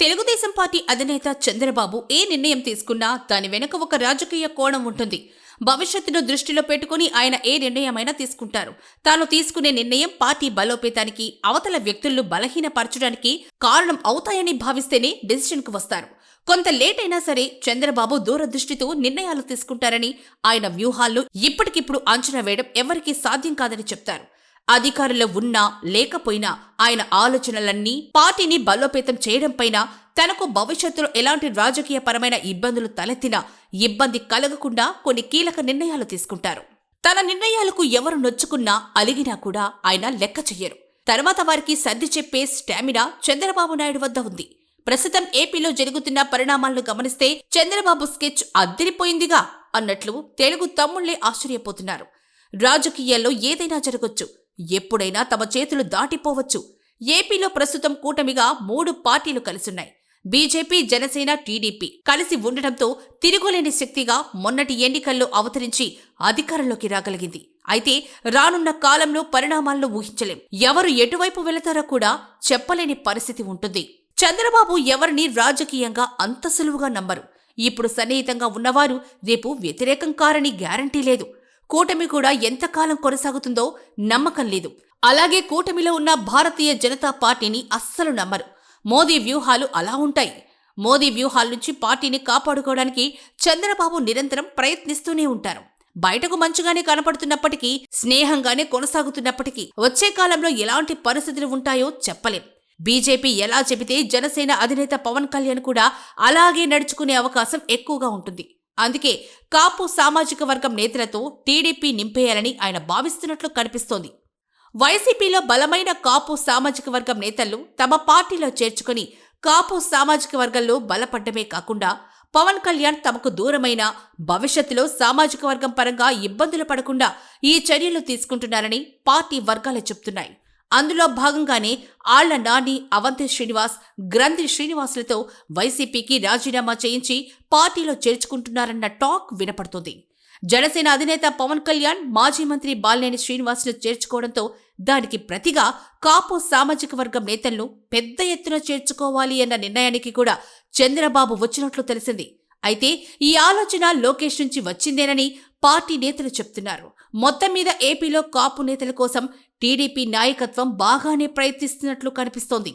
Telugu Desam party అధినేత చంద్రబాబు ఏ నిర్ణయం తీసుకున్నా దాని వెనుక ఒక రాజకీయ కోణం ఉంటుంది. భవిష్యత్తును దృష్టిలో పెట్టుకుని ఆయన ఏ నిర్ణయమైనా తీసుకుంటారు. తాను తీసుకునే నిర్ణయం పార్టీ బలోపేతానికి అవతల వ్యక్తులను బలహీనపరచడానికి కారణం అవుతాయని భావిస్తేనే డెసిషన్కు వస్తారు. కొంత లేట్ అయినా సరే చంద్రబాబు దూరదృష్టితో నిర్ణయాలు తీసుకుంటారని ఆయన వ్యూహాల్లో ఇప్పటికిప్పుడు అంచనా వేయడం ఎవరికీ సాధ్యం కాదని చెప్తారు. అధికారంలో ఉన్నా లేకపోయినా ఆయన ఆలోచనలన్నీ పార్టీని బలోపేతం చేయడంపైన తనకు భవిష్యత్తులో ఎలాంటి రాజకీయపరమైన ఇబ్బందులు తలెత్తినా ఇబ్బంది కలగకుండా కొన్ని కీలక నిర్ణయాలు తీసుకుంటారు. తన నిర్ణయాలకు ఎవరు నొచ్చుకున్నా అలిగినా కూడా ఆయన లెక్క చెయ్యరు. తర్వాత వారికి సర్ది చెప్పే స్టామినా చంద్రబాబు నాయుడు వద్ద ఉంది. ప్రస్తుతం ఏపీలో జరుగుతున్న పరిణామాలను గమనిస్తే చంద్రబాబు స్కెచ్ అద్దరిపోయిందిగా అన్నట్లు తెలుగు తమ్ముళ్ళే ఆశ్చర్యపోతున్నారు. రాజకీయాల్లో ఏదైనా జరగొచ్చు. ఎప్పుడైనా తమ చేతులు దాటిపోవచ్చు. ఏపీలో ప్రస్తుతం కూటమిగా మూడు పార్టీలు కలిసున్నాయి. బీజేపీ జనసేన టీడీపీ కలిసి ఉండటంతో తిరుగులేని శక్తిగా మొన్నటి ఎన్నికల్లో అవతరించి అధికారంలోకి రాగలిగింది. అయితే రానున్న కాలంలో పరిణామాలను ఊహించలేం. ఎవరు ఎటువైపు వెళతారో కూడా చెప్పలేని పరిస్థితి ఉంటుంది. చంద్రబాబు ఎవరిని రాజకీయంగా అంత సులువుగా నమ్మరు. ఇప్పుడు సన్నిహితంగా ఉన్నవారు రేపు వ్యతిరేకం కారని గ్యారంటీ లేదు. కూటమి కూడా ఎంతకాలం కొనసాగుతుందో నమ్మకం లేదు. అలాగే కూటమిలో ఉన్న భారతీయ జనతా పార్టీని అస్సలు నమ్మరు. మోదీ వ్యూహాలు అలా ఉంటాయి. మోదీ వ్యూహాల నుంచి పార్టీని కాపాడుకోవడానికి చంద్రబాబు నిరంతరం ప్రయత్నిస్తూనే ఉంటారు. బయటకు మంచిగానే కనపడుతున్నప్పటికీ స్నేహంగానే కొనసాగుతున్నప్పటికీ వచ్చే కాలంలో ఎలాంటి పరిస్థితులు ఉంటాయో చెప్పలేం. బీజేపీ ఎలా చెబితే జనసేన అధినేత పవన్ కళ్యాణ్ కూడా అలాగే నడుచుకునే అవకాశం ఎక్కువగా ఉంటుంది. అందుకే కాపు సామాజిక వర్గం నేతలతో టీడీపీ నింపేయాలని ఆయన భావిస్తున్నట్లు కనిపిస్తోంది. వైసీపీలో బలమైన కాపు సామాజిక వర్గం నేతలు తమ పార్టీలో చేర్చుకుని కాపు సామాజిక వర్గంలో బలపడ్డమే కాకుండా పవన్ కళ్యాణ్ తమకు దూరమైన భవిష్యత్తులో సామాజిక వర్గం పరంగా ఇబ్బందులు పడకుండా ఈ చర్యలు తీసుకుంటున్నారని పార్టీ వర్గాలు చెబుతున్నాయి అందులో భాగంగానే ఆళ్ళ నాని అవంతి శ్రీనివాస్ గ్రంథి శ్రీనివాసులతో వైసీపీకి రాజీనామా చేయించి పార్టీలో చేర్చుకుంటున్నారన్న టాక్ వినపడుతోంది. జనసేన అధినేత పవన్ కళ్యాణ్ మాజీ మంత్రి బాలినేని శ్రీనివాస్ను చేర్చుకోవడంతో దానికి ప్రతిగా కాపు సామాజిక వర్గం నేతలను పెద్ద ఎత్తున చేర్చుకోవాలి అన్న నిర్ణయానికి కూడా చంద్రబాబు వచ్చినట్లు తెలిసింది. అయితే ఈ ఆలోచన లోకేష్ నుంచి వచ్చిందేనని పార్టీ నేతలు చెప్తున్నారు. మొత్తం మీద ఏపీలో కాపు నేతల కోసం టీడీపీ నాయకత్వం బాగానే ప్రయత్నిస్తున్నట్లు కనిపిస్తోంది.